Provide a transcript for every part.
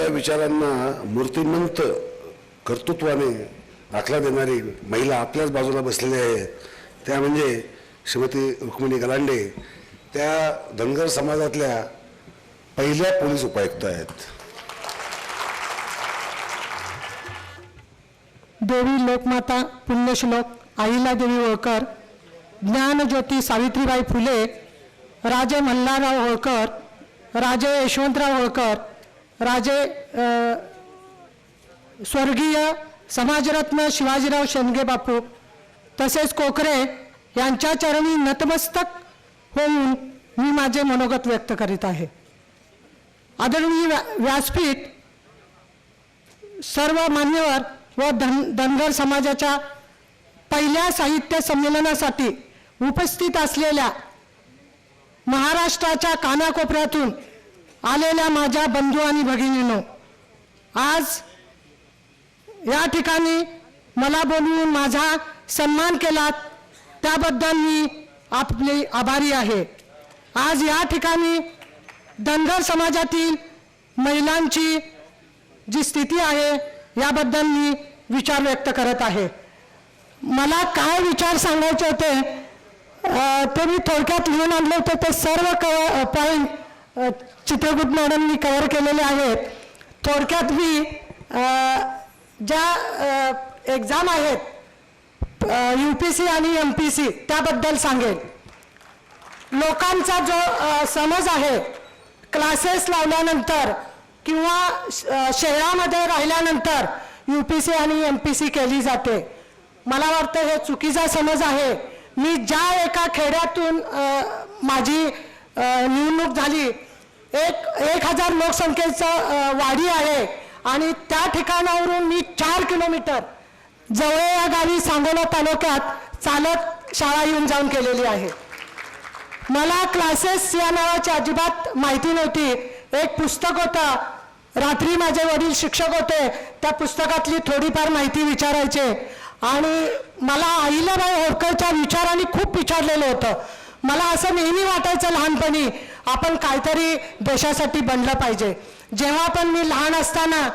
आपल्या विचारांना मूर्तिमंत कर्तृत्वाने दाखला देणारी महिला आपल्याच बाजूला बसलेल्या आहेत त्या म्हणजे श्रीमती रुक्मिणी गलांडे. त्या धनगर समाजातल्या पहिल्या पोलीस उपायुक्त आहेत. देवी लोकमाता पुण्यश्लोक अहिल्यादेवी होळकर ज्ञानज्योती सावित्रीबाई फुले राजे मल्हारराव होळकर राजे यशवंतराव होळकर राजे स्वर्गीय समाजरत्न शिवाजीराव शेंडगे बापू तसेच कोकरे यांच्या चरणी नतमस्तक होऊन मी माझे मनोगत व्यक्त करीत आहे. आदरणीय व्या व्यासपीठ सर्व मान्यवर व धन धनगर समाजाच्या पहिल्या साहित्य संमेलनासाठी उपस्थित असलेल्या महाराष्ट्राच्या कानाकोपऱ्यातून आलेल्या माझ्या बंधू आणि भगिनीनो आज या ठिकाणी मला बोलवून माझा सन्मान केलात त्याबद्दल मी आपले आभारी आहे. आज या ठिकाणी धनगर समाजातील महिलांची जी स्थिती आहे याबद्दल मी विचार व्यक्त करत आहे. मला काय विचार सांगायचे होते ते मी थोडक्यात लिहून आणले होते ते सर्व क पॉईंट चित्रकूट मॅडमनी कव्हर केलेले आहेत. थोडक्यात मी ज्या एक्झाम आहेत यू पी सी आणि एम पी सी त्याबद्दल सांगेन. लोकांचा जो समज आहे क्लासेस लावल्यानंतर किंवा शहरामध्ये राहिल्यानंतर यू पी सी आणि एम पी सी केली जाते. मला वाटतं हे चुकीचा समज आहे. मी ज्या एका खेड्यातून माझी निवडणूक झाली एक एक हजार लोकसंख्येचं वाढी आहे. आणि त्या ठिकाणावरून मी चार किलोमीटर जवळ या गावी सांगोला तालुक्यात चालत शाळा येऊन जाऊन केलेली आहे. मला क्लासेस या नावाची अजिबात माहिती नव्हती. एक पुस्तक होतं. रात्री माझे वडील शिक्षक होते. त्या पुस्तकातली थोडीफार माहिती विचारायचे. आणि मला अहिल्याबाई होळकरच्या विचारांनी खूप विचारलेलं होतं. मला असं नेहमी वाटायचं लहानपणी आपण काहीतरी देशासाठी बनलं पाहिजे. जेव्हा पण मी लहान असताना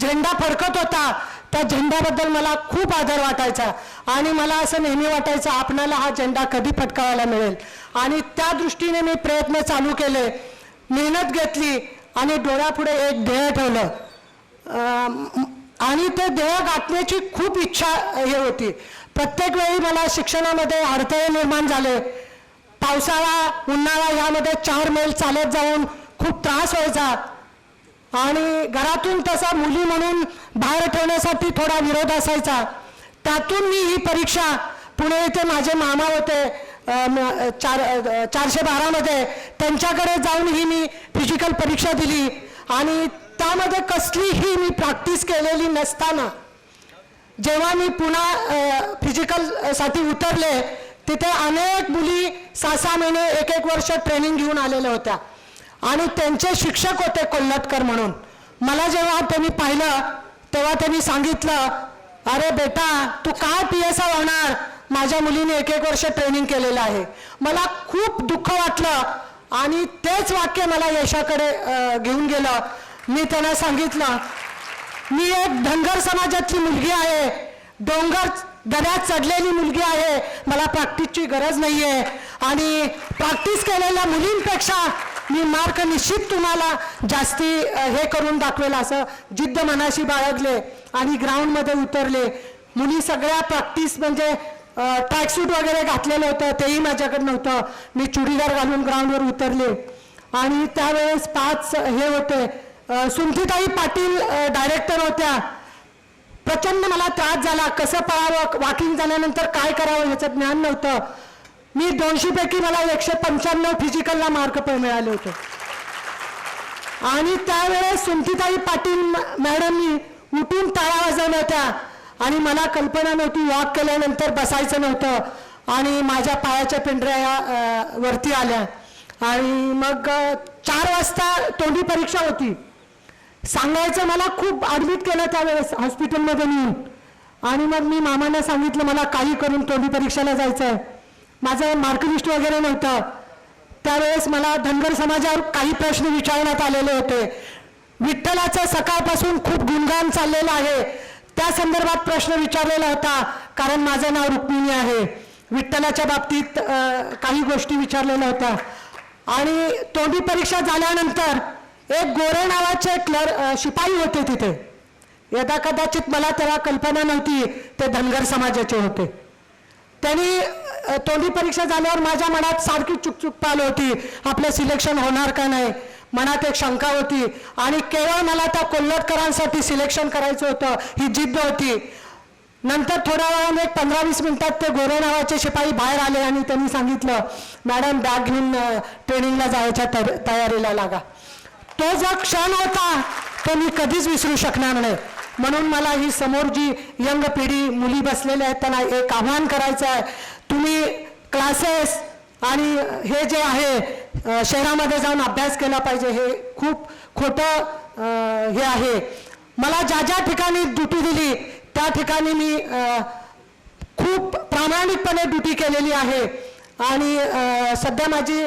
झेंडा फडकत होता त्या झेंड्याबद्दल मला खूप आदर वाटायचा. आणि मला असं नेहमी वाटायचं आपणाला हा झेंडा कधी फटकावायला मिळेल? आणि त्या दृष्टीने मी प्रयत्न चालू केले. मेहनत घेतली आणि डोळ्यापुढे एक ध्येय ठेवलं. आणि ते ध्येय गाठण्याची खूप इच्छा हे होती. प्रत्येक वेळी मला शिक्षणामध्ये अडथळे निर्माण झाले. पावसाळा उन्हाळा यामध्ये चार मैल चालत जाऊन खूप त्रास व्हायचा आणि घरातून तसा मुली म्हणून बाहेर ठेवण्यासाठी थोडा विरोध असायचा. त्यातून मी ही परीक्षा पुणे येथे माझे मामा होते चार चारशे बारामध्ये त्यांच्याकडे जाऊन ही मी फिजिकल परीक्षा दिली. आणि त्यामध्ये कसलीही मी प्रॅक्टिस केलेली नसताना जेव्हा मी पुन्हा फिजिकलसाठी उतरले तिथे अनेक मुली सहा सहा महिने एक एक वर्ष ट्रेनिंग घेऊन आलेल्या होत्या. आणि त्यांचे शिक्षक होते कोल्हटकर म्हणून. मला जेव्हा त्यांनी पाहिलं तेव्हा त्यांनी सांगितलं अरे बेटा तू काय पी एस आय होणार? माझ्या मुलीने एक एक वर्ष ट्रेनिंग केलेलं आहे. मला खूप दुःख वाटलं. आणि तेच वाक्य मला यशाकडे घेऊन गेलं. मी त्यांना सांगितलं मी एक धनगर समाजातली मुलगी आहे. डोंगर दऱ्यात चढलेली मुलगी आहे. मला प्रॅक्टिसची गरज नाही आहे आणि प्रॅक्टिस केलेल्या मुलींपेक्षा मी मार्क निश्चित तुम्हाला जास्ती हे करून दाखवेल असं जिद्द मनाशी बाळगले आणि ग्राउंडमध्ये उतरले. मुली सगळ्या प्रॅक्टिस म्हणजे ट्रॅकसूट वगैरे घातलेलं होतं. तेही माझ्याकडे नव्हतं. मी चुडीदार घालून ग्राउंडवर उतरले. आणि त्यावेळेस पाच हे होते. अ, सुंठीताई पाटील डायरेक्टर होत्या. प्रचंड मला त्रास झाला. कसं पळावं वॉकिंग झाल्यानंतर काय करावं याचं ज्ञान नव्हतं. मी दोनशे पैकी मला एकशे पंच्याण्णव फिजिकलला मार्क पण मिळाले होते. आणि त्यावेळेस सुमतीताई पाटील म- मॅडमनी उठून टाळा वाजवल्या होत्या. आणि मला कल्पना नव्हती वॉक केल्यानंतर बसायचं नव्हतं. आणि माझ्या पायाच्या पिंढऱ्या या, वरती आल्या. आणि मग चार वाजता तोंडी परीक्षा होती. सांगायचं मला खूप ॲडमिट केलं त्यावेळेस हॉस्पिटलमध्ये नेऊन आणि मग मी मामांना सांगितलं मला काही करून तोंडी परीक्षेला जायचं आहे माझं मार्कलिस्ट वगैरे नव्हतं. त्यावेळेस मला धनगर समाजावर काही प्रश्न विचारण्यात आलेले होते. विठ्ठलाचं सकाळपासून खूप गुणगान चाललेलं आहे. त्या संदर्भात प्रश्न विचारलेला होता कारण माझं नाव रुक्मिणी आहे. विठ्ठलाच्या बाबतीत काही गोष्टी विचारलेल्या होत्या. आणि तोंडी परीक्षा झाल्यानंतर एक गोरे नावाचे क्लर शिपाई होते तिथे. यदा कदाचित मला तेव्हा कल्पना नव्हती ते धनगर समाजाचे होते. त्यांनी तोंडी परीक्षा झाल्यावर माझ्या मनात सारखी चुकचुक पाल होती आपलं सिलेक्शन होणार का नाही? मनात एक शंका होती आणि केवळ मला त्या कोल्हटकरांसाठी सिलेक्शन करायचं होतं ही जिद्द होती. नंतर थोड्या वेळाने एक पंधरा वीस मिनिटात ते गोरे नावाचे शिपाई बाहेर आले आणि त्यांनी सांगितलं मॅडम बॅग घेऊन ट्रेनिंगला जायच्या तयारीला लागा. तो जो क्षण होता तो मी कधीच विसरू शकणार नाही. म्हणून मला ही समोर जी यंग पिढी मुली बसलेल्या आहेत त्यांना एक आव्हान करायचं आहे. तुम्ही क्लासेस आणि हे जे आहे शहरामध्ये जाऊन अभ्यास केला पाहिजे हे खूप खोटं हे आहे. मला ज्या ज्या ठिकाणी ड्युटी दिली त्या ठिकाणी मी खूप प्रामाणिकपणे ड्युटी केलेली आहे. आणि सध्या माझी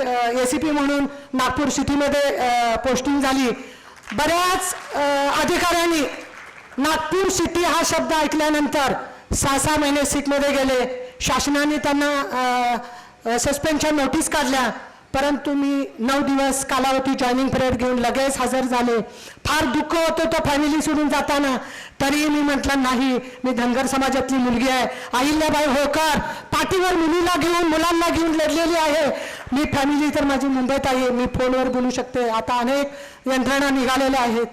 ए सी पी म्हणून नागपूर सिटीमध्ये पोस्टिंग झाली. बऱ्याच अधिकाऱ्यांनी नागपूर सिटी हा शब्द ऐकल्यानंतर सहा सहा महिने सीटमध्ये गेले. शासनाने त्यांना सस्पेन्शन नोटीस काढल्या. परंतु मी नऊ दिवस कालावधी जॉईनिंग पिरियड घेऊन लगेच हजर झाले. फार दुःख होतं तो फॅमिली सोडून जाताना. तरीही मी म्हटलं नाही मी धनगर समाजातली मुलगी आहे. अहिल्याबाई होकर पाठीवर मुलीला घेऊन मुलांना घेऊन लढलेली आहे. मी फॅमिली तर माझी मुंबईत आहे. मी फोनवर बोलू शकते. आता अनेक यंत्रणा निघालेल्या आहेत.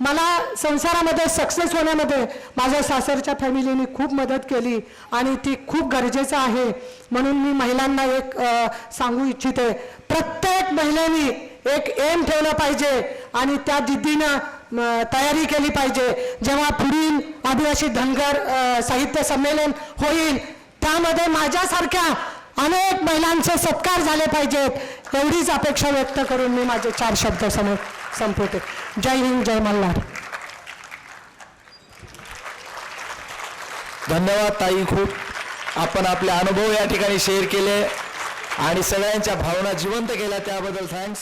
मला संसारामध्ये सक्सेस होण्यामध्ये माझ्या सासरच्या फॅमिलीने खूप मदत केली आणि ती खूप गरजेचं आहे म्हणून मी महिलांना एक सांगू इच्छिते. प्रत्येक महिलेनी एक एम ठेवलं पाहिजे आणि त्या जिद्दीनं तयारी केली पाहिजे. जेव्हा पुढील आदिवासी धनगर साहित्य संमेलन होईल त्यामध्ये माझ्यासारख्या अनेक महिलांचे सत्कार झाले पाहिजेत. एवढीच अपेक्षा व्यक्त करून मी माझे चार शब्द समोर संपवते. जय हिंद जय मल्हार. धन्यवाद ताई खूप. आपण आपले अनुभव या ठिकाणी शेअर केले आणि सगळ्यांच्या भावना जिवंत केल्या त्याबद्दल थँक्स